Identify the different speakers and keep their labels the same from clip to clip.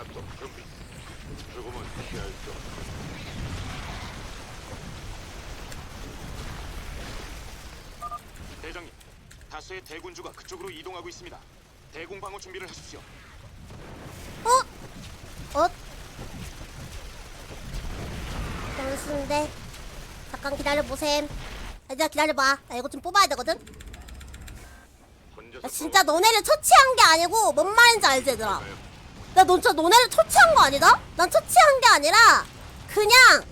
Speaker 1: 작동 준비. 죽음은 피할 수.
Speaker 2: 대장님, 다수의 대군주가 그쪽으로 이동하고 있습니다. 대공 방어 준비를 하십시오.
Speaker 3: 어? 어? 잠시인데 잠깐 기다려 보셈 얘들아 기다려봐 나 이거 좀 뽑아야 되거든 나 진짜 너네를 처치한 게 아니고 뭔 말인지 알지 얘들아 나 너, 진짜 너네를 처치한 거 아니다? 난 처치한 게 아니라 그냥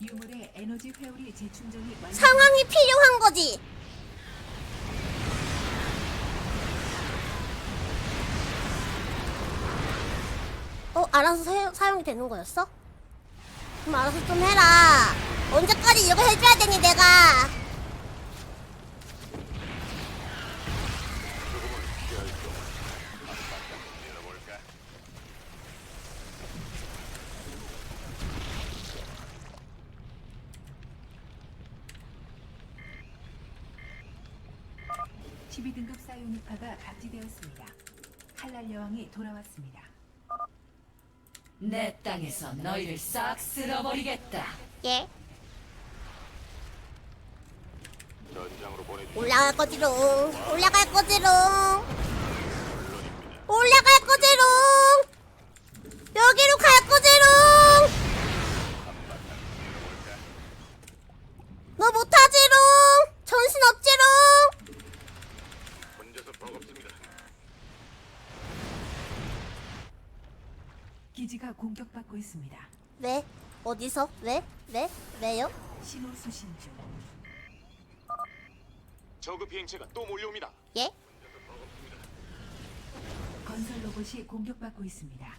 Speaker 4: 유물의 에너지 회오리 재충전이 완료.
Speaker 3: 상황이 필요한 거지 어? 알아서 사, 사용이 되는 거였어? 그럼 알아서 좀 해라 언제까지 이거 해줘야 되니 내가
Speaker 4: 12등급 사이오닉파가 감지되었습니다. 칼날 여왕이 돌아왔습니다.
Speaker 5: 내 땅에서 너희를 싹 쓸어버리겠다.
Speaker 3: 예.
Speaker 1: 전장으로 보내주
Speaker 3: 올라갈 거지롱. 올라갈 거지롱.
Speaker 4: 기지가 공격받고 있습니다.
Speaker 3: 왜 어디서 왜 왜 왜요
Speaker 4: 신호 수신 중.
Speaker 2: 저그 비행체가 또 몰려옵니다.
Speaker 3: 예
Speaker 4: 건설 로봇이 공격받고 있습니다.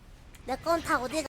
Speaker 3: 내 건 다 어디